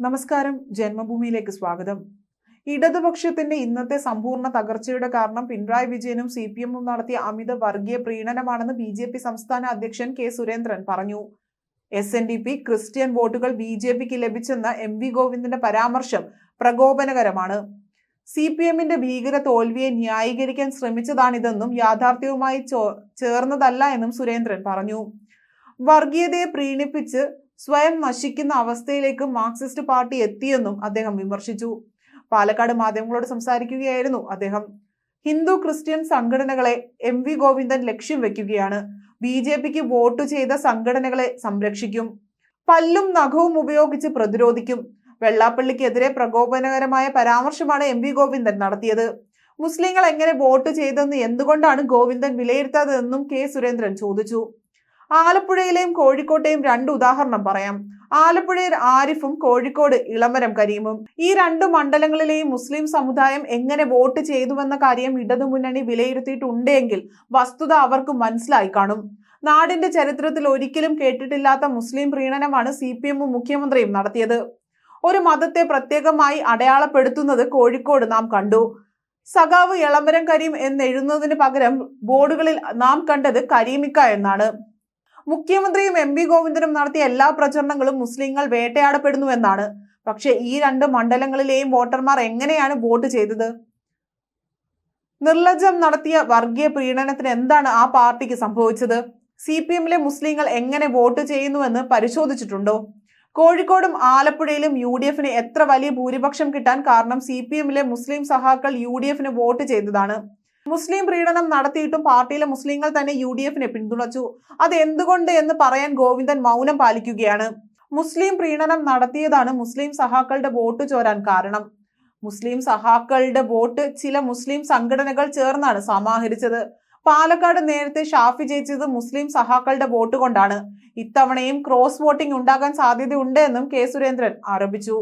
നമസ്കാരം. ജന്മഭൂമിയിലേക്ക് സ്വാഗതം. ഇടതുപക്ഷത്തിന്റെ ഇന്നത്തെ സമ്പൂർണ തകർച്ചയുടെ കാരണം പിണറായി വിജയനും സി പി എമ്മും നടത്തിയ അമിത വർഗീയ പ്രീണനമാണെന്ന് ബി ജെ പി സംസ്ഥാന അധ്യക്ഷൻ കെ സുരേന്ദ്രൻ പറഞ്ഞു. S N D P Christian വോട്ടുകൾ ബി ജെ പിക്ക് ലഭിച്ചെന്ന എം വി ഗോവിന്ദന്റെ പരാമർശം പ്രകോപനകരമാണ്. സി പി എമ്മിന്റെ ഭീകര തോൽവിയെ ന്യായീകരിക്കാൻ ശ്രമിച്ചതാണിതെന്നും യാഥാർത്ഥ്യവുമായി ചേർന്നതല്ല എന്നും സുരേന്ദ്രൻ പറഞ്ഞു. വർഗീയതയെ പ്രീണിപ്പിച്ച് സ്വയം നശിക്കുന്ന അവസ്ഥയിലേക്ക് മാർക്സിസ്റ്റ് പാർട്ടി എത്തിയെന്നും അദ്ദേഹം വിമർശിച്ചു. പാലക്കാട് മാധ്യമങ്ങളോട് സംസാരിക്കുകയായിരുന്നു അദ്ദേഹം. ഹിന്ദു ക്രിസ്ത്യൻ സംഘടനകളെ എം വി ഗോവിന്ദൻ ലക്ഷ്യം വെക്കുകയാണ്. ബി ജെ പിക്ക് വോട്ട് ചെയ്ത സംഘടനകളെ സംരക്ഷിക്കും. പല്ലും നഖവും ഉപയോഗിച്ച് പ്രതിരോധിക്കും. വെള്ളാപ്പള്ളിക്കെതിരെ പ്രകോപനകരമായ പരാമർശമാണ് എം വി ഗോവിന്ദൻ നടത്തിയത്. മുസ്ലിങ്ങൾ എങ്ങനെ വോട്ട് ചെയ്തെന്ന് എന്തുകൊണ്ടാണ് ഗോവിന്ദൻ വിലയിരുത്താത്തതെന്നും കെ സുരേന്ദ്രൻ ചോദിച്ചു. ആലപ്പുഴയിലെയും കോഴിക്കോട്ടെയും രണ്ട് ഉദാഹരണം പറയാം. ആലപ്പുഴയിൽ ആരിഫും കോഴിക്കോട് ഇളമരം കരീമും. ഈ രണ്ട് മണ്ഡലങ്ങളിലെയും മുസ്ലിം സമുദായം എങ്ങനെ വോട്ട് ചെയ്തുവെന്ന കാര്യം ഇടതുമുന്നണി വിലയിരുത്തിയിട്ടുണ്ടെങ്കിൽ വസ്തുത അവർക്ക് മനസ്സിലായി കാണും. നാടിന്റെ ചരിത്രത്തിൽ ഒരിക്കലും കേട്ടിട്ടില്ലാത്ത മുസ്ലിം പ്രീണനമാണ് സി പി എമ്മും മുഖ്യമന്ത്രിയും നടത്തിയത്. ഒരു മതത്തെ പ്രത്യേകമായി അടയാളപ്പെടുത്തുന്നത് കോഴിക്കോട് നാം കണ്ടു. സഖാവ് എളമരം കരീം എന്നെഴുതുന്നതിന് പകരം ബോർഡുകളിൽ നാം കണ്ടത് കരീമിക്ക എന്നാണ്. മുഖ്യമന്ത്രിയും എം ഗോവിന്ദനും നടത്തിയ എല്ലാ പ്രചരണങ്ങളും മുസ്ലിങ്ങൾ വേട്ടയാടപ്പെടുന്നുവെന്നാണ് പക്ഷെ ഈ രണ്ട് മണ്ഡലങ്ങളിലെയും വോട്ടർമാർ എങ്ങനെയാണ് വോട്ട് ചെയ്തത്? നിർലജ്ജം നടത്തിയ വർഗീയ പ്രീണനത്തിന് എന്താണ് ആ പാർട്ടിക്ക് സംഭവിച്ചത്? സി പി എമ്മിലെ മുസ്ലിങ്ങൾ എങ്ങനെ വോട്ട് ചെയ്യുന്നുവെന്ന് പരിശോധിച്ചിട്ടുണ്ടോ? കോഴിക്കോടും ആലപ്പുഴയിലും യു ഡി എഫിന് എത്ര വലിയ ഭൂരിപക്ഷം കിട്ടാൻ കാരണം സി പി എമ്മിലെ മുസ്ലിം സഹാക്കൾ യു ഡി എഫിന് വോട്ട് ചെയ്തതാണ്? മുസ്ലിം പ്രീണനം നടത്തിയിട്ടും പാർട്ടിയിലെ മുസ്ലിങ്ങൾ തന്നെ യു ഡി എഫിനെ പിന്തുണച്ചു. അത് എന്തുകൊണ്ട് എന്ന് പറയാൻ ഗോവിന്ദൻ മൗനം പാലിക്കുകയാണ്. മുസ്ലിം പ്രീണനം നടത്തിയതാണ് മുസ്ലിം സഹാക്കളുടെ വോട്ട് ചോരാൻ കാരണം. മുസ്ലിം സഹാക്കളുടെ വോട്ട് ചില മുസ്ലിം സംഘടനകൾ ചേർന്നാണ് സമാഹരിച്ചത്. പാലക്കാട് നേരത്തെ ഷാഫി ജയിച്ചത് മുസ്ലിം സഹാക്കളുടെ വോട്ട് കൊണ്ടാണ്. ഇത്തവണയും ക്രോസ് വോട്ടിംഗ് ഉണ്ടാകാൻ സാധ്യതയുണ്ട് എന്നും കെ സുരേന്ദ്രൻ ആരോപിച്ചു.